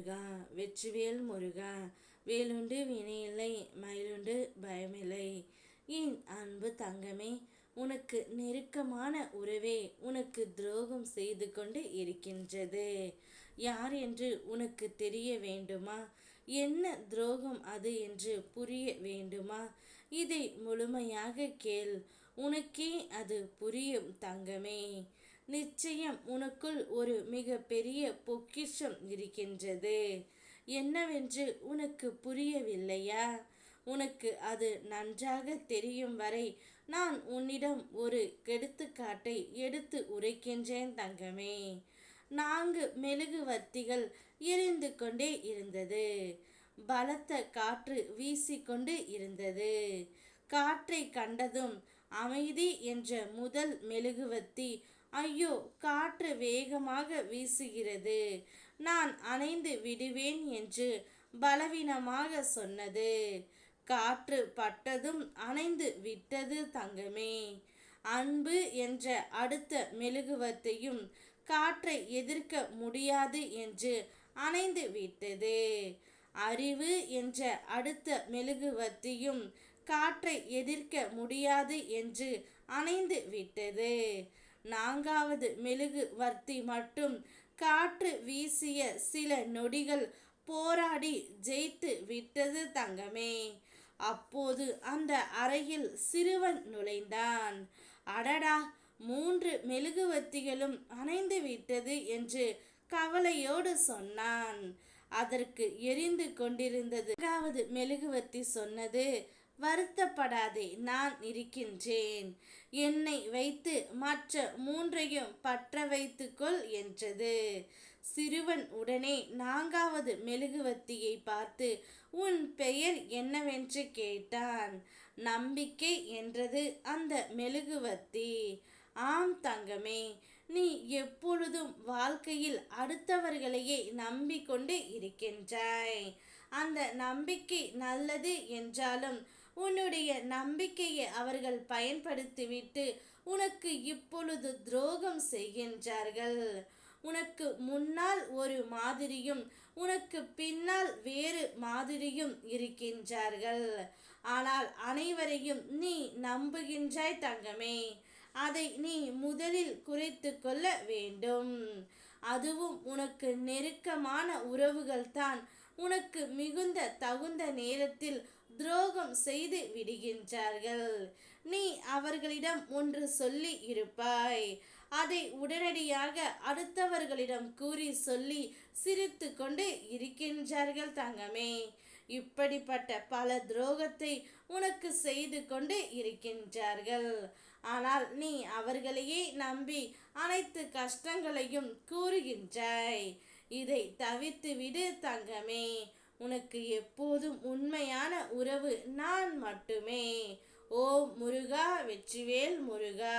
முருகா வெற்றிவேல் முருகா வேலுண்டு வினையில்லை மயிலுண்டு பயமில்லை. என் அன்பு தங்கமே உனக்கு நெருக்கமான உறவே உனக்கு துரோகம் செய்து கொண்டு இருக்கின்றது. யார் என்று உனக்கு தெரிய வேண்டுமா? என்ன துரோகம் அது என்று புரிய வேண்டுமா? இதை முழுமையாக கேள் உனக்கே அது புரியும் தங்கமே. நிச்சயம் உனக்குள் ஒரு மிக பெரிய பொக்கிஷம் இருக்கின்றது. என்னவென்று உனக்கு புரியவில்லையா? உனக்கு அது நன்றாக தெரியும் வரை நான் உன்னிடம் ஒரு கெடுத்துக்காட்டை எடுத்து உரைக்கின்றேன் தங்கமே. நான்கு மெழுகுவர்த்திகள் எரிந்து கொண்டே இருந்தது. பலத்த காற்று வீசிக்கொண்டு இருந்தது. காற்றை கண்டதும் அமைதி என்ற முதல் மெழுகுவத்தி ஐயோ காற்று வேகமாக வீசுகிறது. நான் அணைந்து விடுவேன் என்று பலவீனமாக சொன்னது. காற்று பட்டதும் அணைந்து விட்டது தங்கமே. அன்பு என்ற அடுத்த மெழுகுவத்தையும் காற்றை எதிர்க்க முடியாது என்று அணைந்து விட்டது. அறிவு என்ற அடுத்த மெழுகுவத்தையும் காற்றை எதிர்க்க முடியாது என்று அணைந்து விட்டது. நான்காவது மெழுகு வர்த்தி மட்டும். காற்று வீசிய சில நொடிகள் போராடி ஜெயித்து விட்டது தங்கமே. அப்போது அந்த அறையில் சிறுவன் நுழைந்தான். அடடா மூன்று மெழுகுவத்திகளும் அணைந்து விட்டது என்று கவலையோடு சொன்னான். அதற்கு எரிந்து கொண்டிருந்தது. மெழுகுவத்தி சொன்னது வருத்தப்படாதே நான் இருக்கின்றேன். என்னை வைத்து மற்ற மூன்றையும் பற்ற வைத்துக்கொள் என்றது. சிறுவன் உடனே நான்காவது மெழுகுவத்தியை பார்த்து உன் பெயர் என்னவென்று கேட்டான்? நம்பிக்கை என்றது அந்த மெழுகுவத்தி ஆம் தங்கமே நீ எப்பொழுதும் வாழ்க்கையில் அடுத்தவர்களையே நம்பிக்கொண்டு இருக்கின்றாய். அந்த நம்பிக்கை நல்லது என்றாலும் உன்னுடைய நம்பிக்கையை அவர்கள் பயன்படுத்திவிட்டு உனக்கு இப்பொழுது துரோகம் செய்கின்றார்கள். உனக்கு முன்னால் ஒரு மாதிரியும் உனக்கு பின்னால் வேறு மாதிரியும் இருக்கின்றார்கள். ஆனால் அனைவரையும் நீ நம்புகின்றாய் தங்கமே. அதை நீ முதலில் குறைத்து கொள்ள வேண்டும். அதுவும் உனக்கு நெருக்கமான உறவுகள் தான் உனக்கு மிகுந்த தகுந்த நேரத்தில் துரோகம் செய்து விடுகின்றார்கள். நீ அவர்களிடம் ஒன்று சொல்லி இருப்பாய். அதை உடனடியாக அடுத்தவர்களிடம் கூறி சொல்லி சிரித்து கொண்டு இருக்கின்றார்கள் தங்கமே. இப்படிப்பட்ட பல துரோகத்தை உனக்கு செய்து கொண்டு இருக்கின்றார்கள். ஆனால் நீ அவர்களையே நம்பி அனைத்து கஷ்டங்களையும் கூறுகின்றாய். இதை தவிர்த்து விடு தங்கமே. உனக்கு எப்போதும் உண்மையான உறவு நான் மட்டுமே. ஓ முருகா வெற்றிவேல் முருகா.